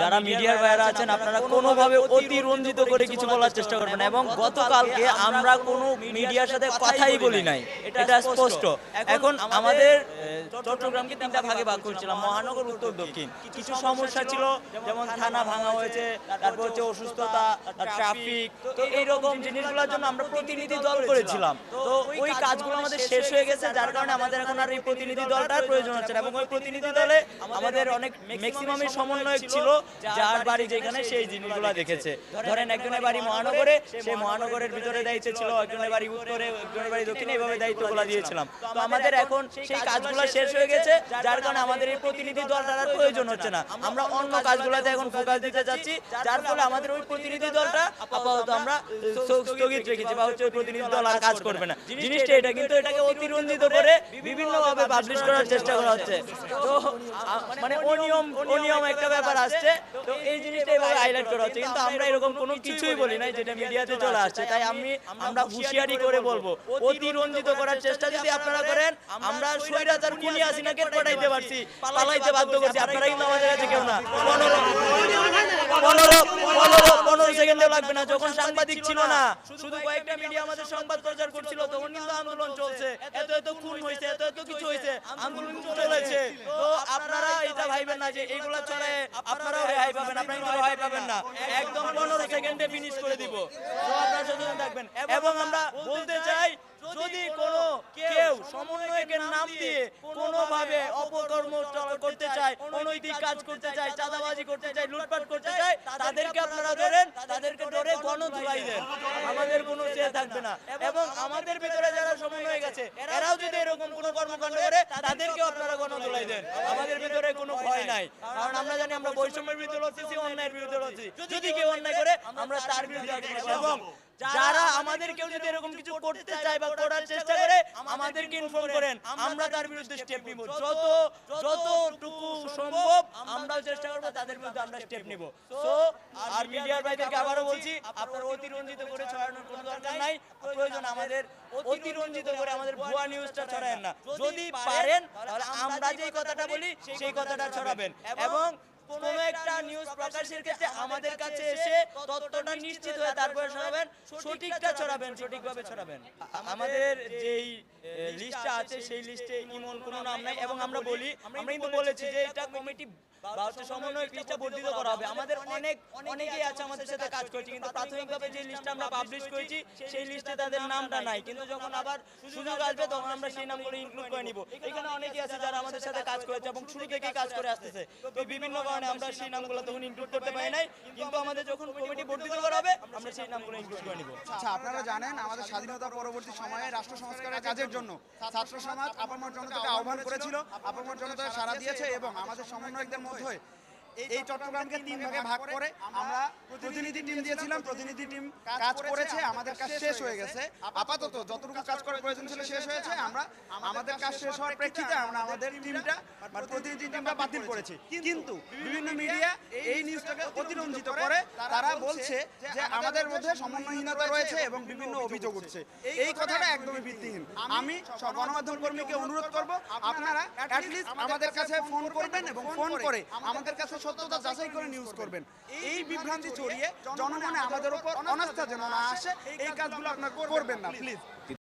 যারা মিডিয়ার বাইরে আছেন আপনারা কোনোভাবে অতিরঞ্জিত করে কিছু বলার চেষ্টা করবেন এবং গতকালকে আমরা কোনো মিডিয়ার সাথে কথাই বলি নাই। এটা স্পষ্ট। এখন আমাদের চট্টগ্রামকে তিনটা ভাগে ভাগ করেছিলাম মহানগর উত্তর দক্ষিণ। কিছু সমস্যা ছিল যেমন থানা ভাঙা হয়েছে তারপর হচ্ছে অসুস্থতা ট্রাফিক তো এইরকম জিনিসগুলোর জন্য আমরা প্রতিনিধি দল করেছিলাম। তো ওই কাজগুলো আমাদের শেষ হয়ে গেছে যার কারণে আমাদের এখন আর এই প্রতিনিধি দলটার প্রয়োজন হচ্ছে না এবং ওই প্রতিনিধি দলে আমাদের অনেক ম্যাক্সিমামই সমন্বয়ক ছিল যার বাড়ি যেখানে সেই জিনিসগুলো দেখেছে। ধরেন একজনের বাড়ি মহানগরে, সেই মহানগরের ভিতরে দায়িত্ব ছিল, একজনের বাড়ি উত্তরে, একজনের বাড়ি দক্ষিণে এইভাবে দায়িত্বগুলো দিয়েছিলাম। তো আমাদের এখন সেই কাজগুলো শেষ হয়ে গেছে, যার কারণে আমাদের এই প্রতিনিধি দলটার আর প্রয়োজন হচ্ছে না। আমরা অন্য কাজগুলোতে এখন ফোকাস দিতে যাচ্ছি যার ফলে আমাদের ওই প্রতিনিধি দলটা আপাতত আমরা স্থগিত রেখেছি বা হচ্ছে ওই প্রতিনিধি দল আর কাজ করবে না। জিনিসটা এটা, কিন্তু এটাকে অতিরঞ্জিত করে বিভিন্ন ভাবে পাবলিশ করার চেষ্টা করা হচ্ছে। তো মানে অনিয়ম অনিয়ম একটা ব্যাপার আসছে তো এই জিনিসটা এভাবে হাইলাইট করা হচ্ছে। কিন্তু আমরা এরকম কোনো কিছুই বলি নাই যেটা মিডিয়াতে চলে আসছে। তাই আমি আমরা হুঁশিয়ারি করে বলব, অতিরঞ্জিত করার চেষ্টা যদি আপনারা করেন, আমরা স্বৈরাচার খুনি আসিনাকে পড়াইতে পারছি, পালাইতে বাধ্য করছি। আপনারা কিন্তু আমাদের কাছে কেউ না। সাংবাদিক আপনারা এটা ভাইবেন না যে এইগুলা চলে আপনারাও রেহাই পাবেন, আপনারা কিন্তু রেহাই পাবেন না। একদম পনেরো সেকেন্ডে ফিনিশ করে দিব। তো আপনারা সচেতন থাকবেন। এবং আমরা বলতে চাই, যদি কোনো কেউ সমন্বয়কের নাম দিয়ে কোনোভাবে অপকর্ম করতে চায়, অনৈতিক কাজ করতে চায়, চাঁদাবাজি করতে চায়, লুটপাট করতে চায়, তাদেরকে আপনারা ধরেন, তাদেরকে ধরে গণ ধুলাই দেন। আমাদের কোনো চেয়ে থাকবে না। এবং আমাদের ভিতরে যারা সমন্বয় গেছে এরাও যদি এরকম কোনো কর্মকাণ্ড করে আপনারা দেন। আমাদের ভিতরে কোনো ভয় নাই। কারণ আমরা জানি আমরা বৈষম্যের লড়তেছি অন্যায়ের বিরুদ্ধে লড়ছি। যদি কেউ অন্যায় করে, আমরা তার বিরুদ্ধে যারা আমাদের কেউ যদি এরকম কিছু করতে চায় বা করার চেষ্টা করে, আমাদেরকে ইনফর্ম করেন। আমরা তার বিরুদ্ধে স্টেপ নিব। যত, যতটুকু সম্ভব আমরাও চেষ্টা করব, তাদের বিরুদ্ধে আমরা স্টেপ নিব। সো আর মিডিয়ার ভাইদেরকে আবারও বলছি, আপনারা অতিরঞ্জিত করে ছড়ানোর কোনো দরকার নাই। প্রয়োজন আমাদের। অতিরঞ্জিত করে আমাদের ভুয়া নিউজটা ছড়ায়েন না। যদি পারেন তাহলে আমরা যেই কথাটা বলি সেই কথাটা ছড়াবেন। এবং কোনো একটা নিউজ প্রকাশের ক্ষেত্রে আমাদের কাছে এসে তথ্যটা নিশ্চিত হয়ে তারপরে ছড়াবেন সঠিকটা ছড়াবেন সঠিকভাবে ছড়াবেন। আমাদের যেই লিস্টটা আছে সেই লিস্টে ইমন কোনো নাম নাই এবং আমরা বলি আমরা কিন্তু বলেছি যে এটা কমিটি হচ্ছে সমন্বয় লিস্টটা বর্ধিত করা হবে। আমাদের অনেক অনেকেই আছে আমাদের সাথে কাজ করছে কিন্তু প্রাথমিকভাবে যে লিস্টটা আমরা পাবলিশ করেছি সেই লিস্টে তাদের নামটা নাই। কিন্তু যখন আবার সুযোগ আসবে তখন আমরা সেই নামগুলো ইনক্লুড করে নিব। এখানে অনেকেই আছে যারা আমাদের সাথে কাজ করেছে এবং শুরু থেকেই কাজ করে আসতেছে তো বিভিন্ন কারণে আমরা সেই নামগুলো তখন ইনক্লুড করতে পারি নাই। কিন্তু আমাদের যখন কমিটি বর্ধিত করা হবে, আমরা সেই নামগুলো ইনক্লুড করে নিব। আচ্ছা আপনারা জানেন আমাদের স্বাধীনতা পরবর্তী সময়ে রাষ্ট্র সংস্কারের কাজের জন্য ছাত্র সমাজ আপামর জনতাকে আহ্বান করেছিল। আপামর জনতা সারা দিয়েছে এবং আমাদের সমন্বয়কদের মধ্যে এই চট্টগ্রামকে তিন ভাগে ভাগ করে আমরা প্রতিনিধি টিম দিয়েছিলাম প্রতিনিধি টিম কাজ করেছে আমাদের কাজ শেষ হয়ে গেছে। আপাতত যতটুকু কাজ করার প্রয়োজন ছিল শেষ হয়েছে আমরা আমাদের কাজ শেষ হওয়ার প্রেক্ষিতে আমরা আমাদের টিমটা প্রতিনিধি টিমটা বাতিল করেছি। কিন্তু বিভিন্ন মিডিয়া এই নিউজটাকে অতিরঞ্জিত করে তারা বলছে যে আমাদের মধ্যে সমন্বয়হীনতা রয়েছে এবং বিভিন্ন অভিযোগ উঠছে। এই কথাটা একদমই ভিত্তিহীন। আমি গণমাধ্যম কর্মীকে অনুরোধ করব আপনারা অ্যাটলিস্ট আমাদের কাছে ফোন করবেন এবং ফোন করে আমাদের কাছে সত্যতা যাচাই করে নিউজ করবেন। এই বিভ্রান্তি ছড়িয়ে জনগণে আমাদের উপর অনাস্থা যেন না আসে এই কাজগুলো আপনার করবেন না প্লিজ